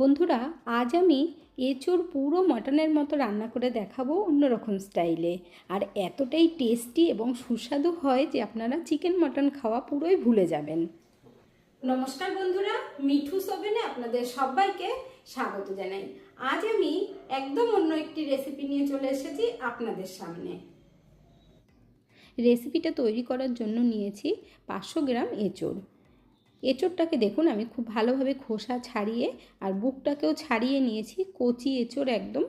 বন্ধুরা, আজ আমি এঁচোড় পুরো মটনের মতো রান্না করে দেখাবো অন্যরকম স্টাইলে। আর এতটাই টেস্টি এবং সুস্বাদু হয় যে আপনারা চিকেন মটন খাওয়া পুরোই ভুলে যাবেন। নমস্কার বন্ধুরা, মিঠু সোভেনে আপনাদের সবাইকে স্বাগত জানাই। আজ আমি একদম অন্য একটি রেসিপি নিয়ে চলে এসেছি আপনাদের সামনে। রেসিপিটা তৈরি করার জন্য নিয়েছি পাঁচশো গ্রাম এঁচোড়। এঁচোড়টাকে দেখুন, আমি খুব ভালোভাবে খোসা ছাড়িয়ে আর বুকটাকেও ছাড়িয়ে নিয়েছি, কচি এঁচোড় একদম।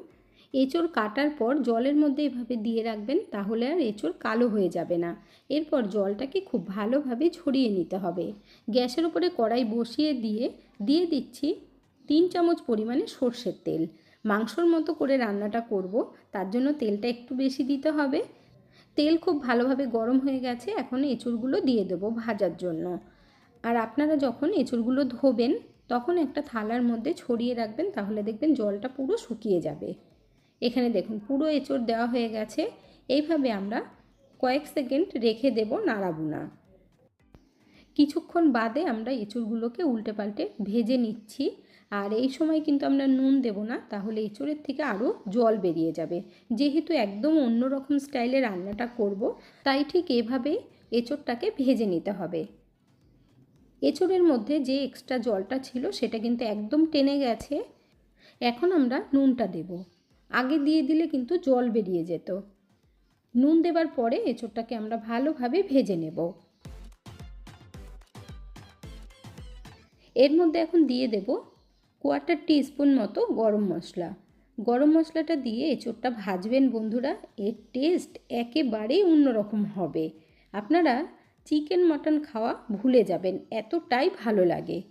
এঁচোড় কাটার পর জলের মধ্যে এভাবে দিয়ে রাখবেন, তাহলে আর এঁচোড় কালো হয়ে যাবে না। এরপর জলটাকে খুব ভালোভাবে ছড়িয়ে নিতে হবে। গ্যাসের উপরে কড়াই বসিয়ে দিয়ে দিয়ে দিচ্ছি তিন চামচ পরিমাণে সর্ষের তেল। মাংসর মতো করে রান্নাটা করব, তার জন্য তেলটা একটু বেশি দিতে হবে। তেল খুব ভালোভাবে গরম হয়ে গেছে, এখন এঁচুড়গুলো দিয়ে দেবো ভাজার জন্য। আর আপনারা যখন এঁচুড়গুলো ধোবেন, তখন একটা থালার মধ্যে ছড়িয়ে রাখবেন, তাহলে দেখবেন জলটা পুরো শুকিয়ে যাবে। এখানে দেখুন, পুরো এঁচড় দেওয়া হয়ে গেছে। এইভাবে আমরা কয়েক সেকেন্ড রেখে দেব নাড়াবো না কিছুক্ষণ বাদে আমরা এঁচড়গুলোকে উল্টে পাল্টে ভেজে নিচ্ছি। আর এই সময় কিন্তু আমরা নুন দেব না, তাহলে এঁচড়ের থেকে আরও জল বেরিয়ে যাবে। যেহেতু একদম অন্যরকম স্টাইলে রান্নাটা করব, তাই ঠিক এভাবেই এঁচড়টাকে ভেজে নিতে হবে। এঁচড়ের মধ্যে যে এক্সট্রা জলটা ছিল সেটা কিন্তু একদম টেনে গেছে। এখন আমরা নুনটা দেব। আগে দিয়ে দিলে কিন্তু জল বেরিয়ে যেত। নুন দেবার পরে এঁচড়টাকে আমরা ভালোভাবে ভেজে নেব। এর মধ্যে এখন দিয়ে দেব কোয়ার্টার স্পুন মতো গরম মশলা। গরম মশলাটা দিয়ে এঁচড়টা ভাজবেন বন্ধুরা, এর টেস্ট একেবারেই অন্যরকম হবে। আপনারা চিকেন মটন খাওয়া ভুলে যাবেন, এতটাই ভালো লাগে।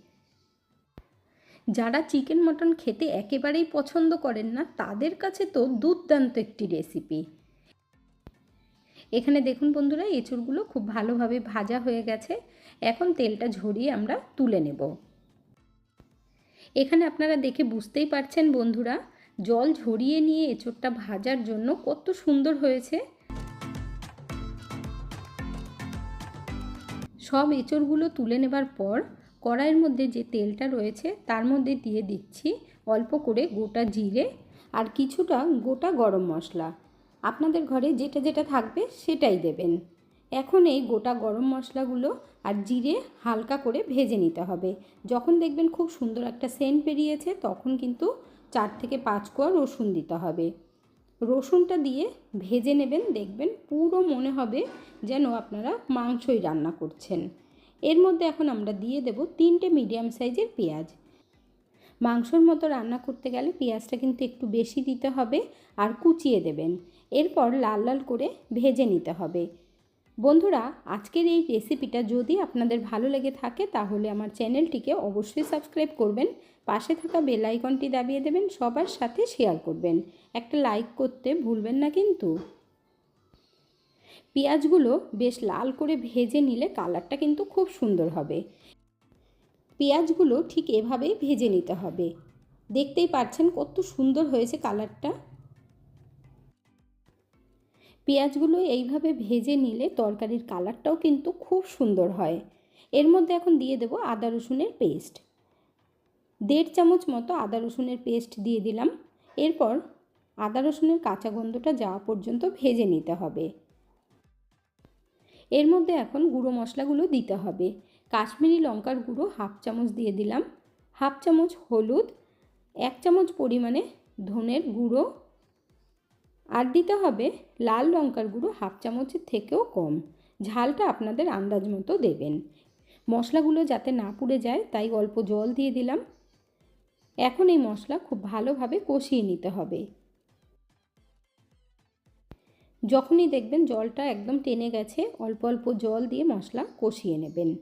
যারা চিকেন মটন খেতে একেবারেই পছন্দ করেন না, তাদের কাছে তো দুর্দান্ত একটি রেসিপি। এখানে দেখুন বন্ধুরা এঁচুড়গুলো খুব ভালোভাবে ভাজা হয়ে গেছে। এখন তেলটা ঝরিয়ে আমরা তুলে নেব। এখানে আপনারা দেখে বুঝতেই পারছেন বন্ধুরা, জল ঝরিয়ে নিয়ে এঁচোড়টা ভাজার জন্য কত সুন্দর হয়েছে। সব এঁচড়গুলো তুলে নেবার পর কড়াইয়ের মধ্যে যে তেলটা রয়েছে তার মধ্যে দিয়ে দিচ্ছি অল্প করে গোটা জিরে আর কিছুটা গোটা গরম মশলা। আপনাদের ঘরে যেটা যেটা থাকবে সেটাই দেবেন। এখন এই গোটা গরম মশলাগুলো আর জিরে হালকা করে ভেজে নিতে হবে। যখন দেখবেন খুব সুন্দর একটা সেন্ট বেরিয়েছে তখন কিন্তু চার থেকে পাঁচ কোয়া রসুন দিতে হবে। রসুনটা দিয়ে ভেজে নেবেন, দেখবেন পুরো মনে হবে যেন আপনারা মাংসই রান্না করছেন। এর মধ্যে এখন আমরা দিয়ে দেব তিনটে মিডিয়াম সাইজের পেঁয়াজ। মাংসর মতো রান্না করতে গেলে পেঁয়াজটা কিন্তু একটু বেশি দিতে হবে আর কুচিয়ে দেবেন। এরপর লাল লাল করে ভেজে নিতে হবে। বন্ধুরা, আজকের এই রেসিপিটা যদি আপনাদের ভালো লেগে থাকে, তাহলে আমার চ্যানেলটিকে অবশ্যই সাবস্ক্রাইব করবেন, পাশে থাকা বেল আইকনটি দাবিয়ে দেবেন, সবার সাথে শেয়ার করবেন। একটা লাইক করতে ভুলবেন না কিন্তু। পেঁয়াজগুলো বেশ লাল করে ভেজে নিলে কালারটা কিন্তু খুব সুন্দর হবে। পেঁয়াজগুলো ঠিক এভাবেই ভেজে নিতে হবে। দেখতেই পাচ্ছেন কত সুন্দর হয়েছে কালারটা পেঁয়াজগুলো এইভাবে ভেজে নিলে তরকারির কালারটাও কিন্তু খুব সুন্দর হয়। এর মধ্যে এখন দিয়ে দেব আদা রসুনের পেস্ট। দেড় চামচ মতো আদা রসুনের পেস্ট দিয়ে দিলাম। এরপর আদা রসুনের কাঁচা গন্ধটা যাওয়া পর্যন্ত ভেজে নিতে হবে। এর মধ্যে এখন গুঁড়ো মশলাগুলো দিতে হবে। কাশ্মীরি লঙ্কার গুঁড়ো হাফ চামচ দিয়ে দিলাম। হাফ চামচ হলুদ, এক চামচ পরিমাণে ধনের গুঁড়ো আর দিতে হবে লাল লঙ্কার গুঁড়ো হাফ চামচের থেকেও কম। ঝালটা আপনাদের আন্দাজ মতো দেবেন। মশলাগুলো যাতে না পুড়ে যায়, তাই অল্প জল দিয়ে দিলাম। এখন এই মশলা খুব ভালোভাবে কষিয়ে নিতে হবে। যখনই দেখবেন জলটা একদম টেনে গেছে, অল্প অল্প জল দিয়ে মশলা কষিয়ে নেবেন।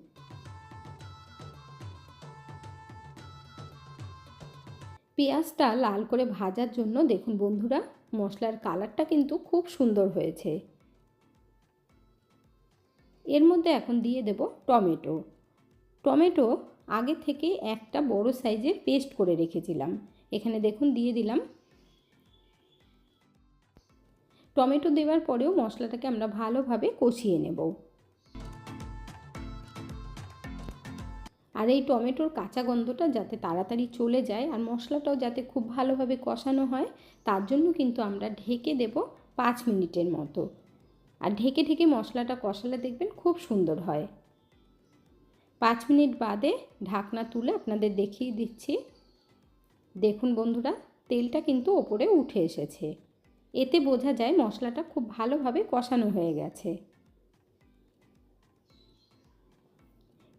পেঁয়াজটা লাল করে ভাজার জন্য দেখুন বন্ধুরা মশলার কালারটা কিন্তু খুব সুন্দর হয়েছে। এর মধ্যে এখন দিয়ে দেব টমেটো। টমেটো আগে থেকে একটা বড় সাইজের পেস্ট করে রেখেছিলাম। এখানে দেখুন দিয়ে দিলাম। টমেটো দেওয়ার পরেও মশলাটাকে আমরা ভালোভাবে কষিয়ে নেব। আর এই টমেটোর কাঁচা গন্ধটা যাতে তাড়াতাড়ি চলে যায় আর মশলাটাও যাতে খুব ভালোভাবে কষানো হয়, তার জন্য কিন্তু আমরা ঢেকে দেব পাঁচ মিনিটের মতো। আর ঢেকে ঢেকে মশলাটা কষালে দেখবেন খুব সুন্দর হয়। পাঁচ মিনিট বাদে ঢাকনা তুলে আপনাদের দেখিয়ে দিচ্ছি। দেখুন বন্ধুরা, তেলটা কিন্তু ওপরে উঠে এসেছে। এতে বোঝা যায় মশলাটা খুব ভালোভাবে কষানো হয়ে গেছে।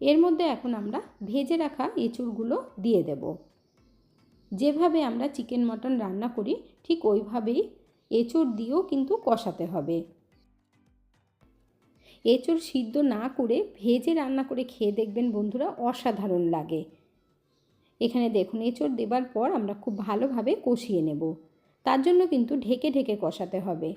এর মধ্যে এখন আমরা ভেজে রাখা এঁচুড়গুলো দিয়ে দেব। যেভাবে আমরা চিকেন মটন রান্না করি, ঠিক ওইভাবেই এঁচুড় দিয়েও কিন্তু কষাতে হবে। এঁচুড় সিদ্ধ না করে ভেজে রান্না করে খেয়ে দেখবেন বন্ধুরা অসাধারণ লাগে। এখানে দেখুন, এঁচড় দেবার পর আমরা খুব ভালোভাবে কষিয়ে নেব। তার জন্য কিন্তু ঢেকে ঢেকে কষাতে হবে।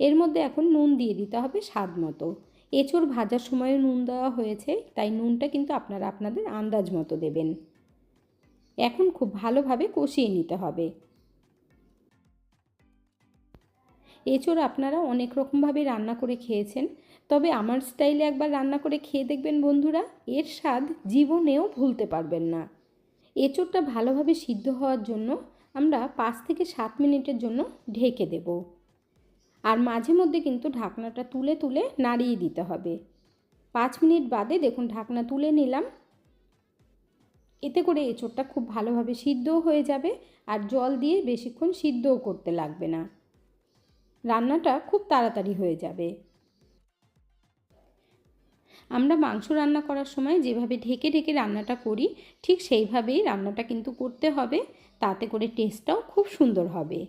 এর মধ্যে এখন নুন দিয়ে দিতে হবে স্বাদ মতো। এঁচড় ভাজার সময় নুন দেওয়া হয়েছে, তাই নুনটা কিন্তু আপনারা আপনাদের আন্দাজ মতো দেবেন। এখন খুব ভালোভাবে কষিয়ে নিতে হবে। এঁচড় আপনারা অনেক রকমভাবে রান্না করে খেয়েছেন, তবে আমার স্টাইলে একবার রান্না করে খেয়ে দেখবেন বন্ধুরা, এর স্বাদ জীবনেও ভুলতে পারবেন না। এঁচড়টা ভালোভাবে সিদ্ধ হওয়ার জন্য আমরা পাঁচ থেকে সাত মিনিটের জন্য ঢেকে দেব। আর মাঝে মধ্যে কিন্তু ঢাকনাটা তুলে তুলে নাড়িয়ে দিতে হবে। পাঁচ মিনিট বাদে দেখুন ঢাকনা তুলে নিলাম। এতে করে এঁচড়টা খুব ভালোভাবে সিদ্ধও হয়ে যাবে আর জল দিয়ে বেশিক্ষণ সিদ্ধও করতে লাগবে না। রান্নাটা খুব তাড়াতাড়ি হয়ে যাবে। আমরা মাংস রান্না করার সময় যেভাবে ঢেকে ঢেকে রান্নাটা করি, ঠিক সেইভাবেই রান্নাটা কিন্তু করতে হবে। তাতে করে টেস্টটাও খুব সুন্দর হবে।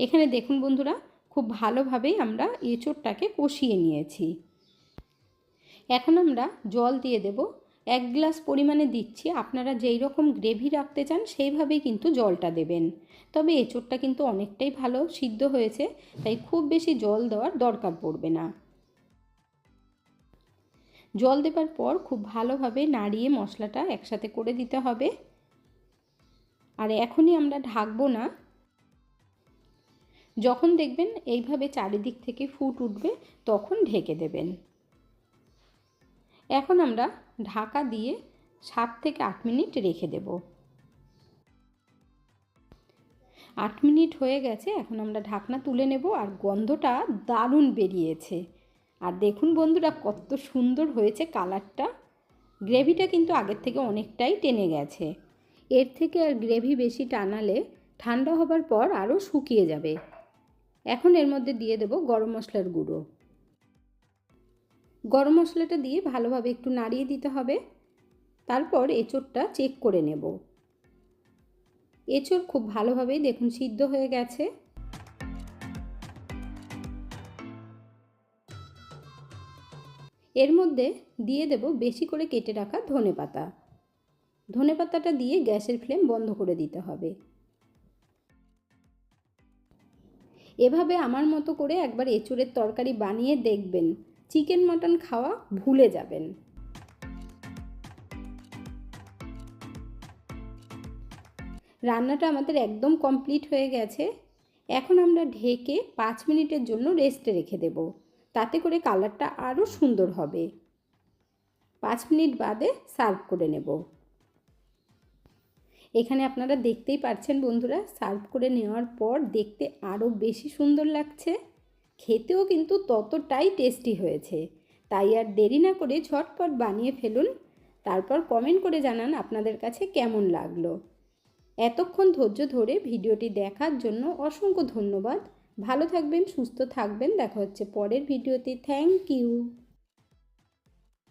এখানে দেখুন বন্ধুরা, খুব ভালোভাবেই আমরা এঁচোড়টাকে কষিয়ে নিয়েছি। এখন আমরা জল দিয়ে দেব। এক গ্লাস পরিমাণে দিচ্ছি। আপনারা যেই রকম গ্রেভি রাখতে চান, সেইভাবেই কিন্তু জলটা দেবেন। তবে এঁচোড়টা কিন্তু অনেকটাই ভালো, সিদ্ধ হয়েছে, তাই খুব বেশি জল দেওয়ার দরকার পড়বে না। জল দেবার পর খুব ভালোভাবে নাড়িয়ে মশলাটা একসাথে করে দিতে হবে। আর এখনই আমরা ঢাকবো না যখন দেখবেন এইভাবে চারিদিক থেকে ফুট উঠবে, তখন ঢেকে দেবেন। এখন আমরা ঢাকা দিয়ে সাত থেকে আট মিনিট রেখে দেব। আট মিনিট হয়ে গেছে, এখন আমরা ঢাকনা তুলে নেব আর গন্ধটা দারুণ বেরিয়েছে। আর দেখুন বন্ধুরা, কত সুন্দর হয়েছে কালারটা। গ্রেভিটা কিন্তু আগের থেকে অনেকটাই টেনে গেছে। এর থেকে আর গ্রেভি বেশি টানালে ঠান্ডা হবার পর আরও শুকিয়ে যাবে। এখন এর মধ্যে দিয়ে দেব গরম মশলার গুঁড়ো। গরম মশলাটা দিয়ে ভালোভাবে একটু নাড়িয়ে দিতে হবে। তারপর এঁচোড়টা চেক করে নেব। এঁচোড় খুব ভালোভাবেই দেখুন সিদ্ধ হয়ে গেছে। এর মধ্যে দিয়ে দেব বেশি করে কেটে রাখা ধনে পাতা ধনে পাতাটা দিয়ে গ্যাসের ফ্লেম বন্ধ করে দিতে হবে। এভাবে আমার মতো করে একবার এঁচুড়ের তরকারি বানিয়ে দেখবেন। চিকেন মটন খাওয়া ভুলে যাবেন। রান্নাটা আমাদের একদম কমপ্লিট হয়ে গেছে। এখন আমরা ঢেকে পাঁচ মিনিটের জন্য রেস্টে রেখে দেব। তাতে করে কালারটা আরও সুন্দর হবে। পাঁচ মিনিট বাদে সার্ভ করে নেব। এখানে আপনারা দেখতেই পাচ্ছেন বন্ধুরা, সার্ভ করে নেওয়ার পর দেখতে আরও বেশি সুন্দর লাগছে। খেতেও কিন্তু ততটাই টেস্টি হয়েছে। তাই আর দেরি না করে ঝটপট বানিয়ে ফেলুন। তারপর কমেন্ট করে জানান আপনাদের কাছে কেমন লাগল। এতক্ষণ ধৈর্য ধরে ভিডিওটি দেখার জন্য অসংখ্য ধন্যবাদ। ভালো থাকবেন, সুস্থ থাকবেন। দেখা হচ্ছে পরের ভিডিওতে। Thank you